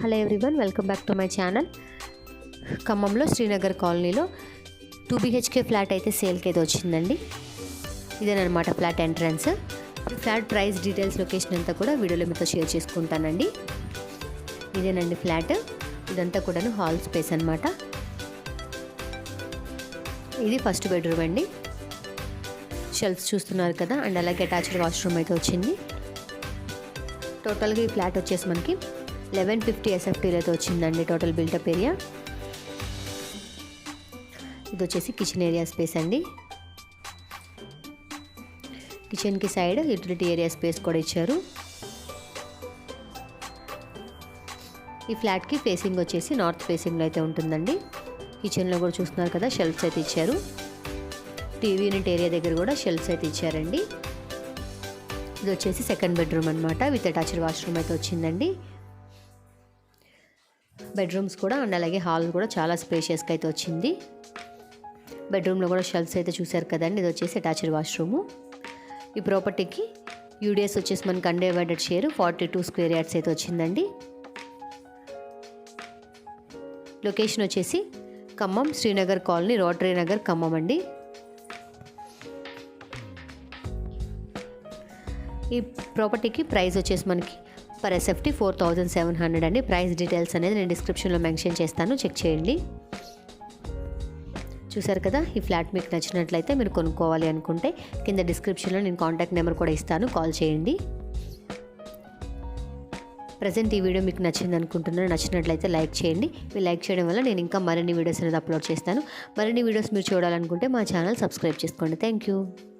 Hello everyone welcome back to my channel ఖమ్మంలో శ్రీనగర్ కాలనీలో two BHK flat అయితే సేల్కి అయితే వచ్చిందండి. ఇదేనమాట flat entrance flat price details location అంతా కూడా వీడియోలో మీతో షేర్ చేసుకుంటానండి. ఇదేనండి ఫ్లాట్ ఇదంతా కూడాను హాల్ స్పేస్ అనమాట ఇది ఫస్ట్ బెడ్రూమ్ అండి. షెల్ఫ్స్ చూస్తున్నారు కదా అండ్ అలాగే అటాచ్డ్ వాష్రూమ్ అయితే వచ్చింది. టోటల్గా ఈ ఫ్లాట్ వచ్చేసి మనకి లెవెన్ ఫిఫ్టీ ఎస్ఎఫ్టీలతో అయితే వచ్చిందండి టోటల్ బిల్టప్ ఏరియా. ఇది వచ్చేసి కిచెన్ ఏరియా స్పేస్ అండి. కిచెన్కి సైడ్ యూటిలిటీ ఏరియా స్పేస్ కూడా ఇచ్చారు. ఈ ఫ్లాట్కి ఫేసింగ్ వచ్చేసి నార్త్ ఫేసింగ్లో అయితే ఉంటుందండి. కిచెన్లో కూడా చూస్తున్నారు కదా షెల్ఫ్స్ అయితే ఇచ్చారు. టీవీ యూనిట్ ఏరియా దగ్గర కూడా షెల్ఫ్స్ అయితే ఇచ్చారండి. ఇది వచ్చేసి సెకండ్ బెడ్రూమ్ అనమాట విత్ అటాచ్డ్ వాష్రూమ్ అయితే వచ్చిందండి. బెడ్రూమ్స్ కూడా అండ్ అలాగే హాల్ కూడా చాలా స్పేషియస్గా అయితే వచ్చింది. బెడ్రూమ్లో కూడా షెల్ఫ్స్ అయితే చూశారు కదండి ఇది వచ్చేసి అటాచ్డ్ వాష్రూము ఈ ప్రాపర్టీకి యూడిఎస్ వచ్చేసి మనకి undivided share forty two square yards అయితే వచ్చిందండి. లొకేషన్ వచ్చేసి ఖమ్మం శ్రీనగర్ కాలనీ రోటరీ నగర్ ఖమ్మం అండి. ఈ ప్రాపర్టీకి ప్రైస్ వచ్చేసి మనకి per SFT four thousand seven hundred అండి. ప్రైస్ డీటెయిల్స్ అనేది నేను డిస్క్రిప్షన్లో మెన్షన్ చేస్తాను. చెక్ చేయండి. చూసారు కదా ఈ ఫ్లాట్ మీకు నచ్చినట్లయితే మీరు కొనుక్కోవాలి అనుకుంటే కింద డిస్క్రిప్షన్లో నేను కాంటాక్ట్ నెంబర్ కూడా ఇస్తాను. కాల్ చేయండి. ప్రజెంట్ ఈ వీడియో మీకు నచ్చింది అనుకుంటున్నాను నచ్చినట్లయితే లైక్ చేయండి. మీరు లైక్ చేయడం వల్ల నేను ఇంకా మరిన్ని వీడియోస్ అనేది అప్లోడ్ చేస్తాను. మరిన్ని వీడియోస్ మీరు చూడాలనుకుంటే మా ఛానల్ సబ్స్క్రైబ్ చేసుకోండి. Thank you.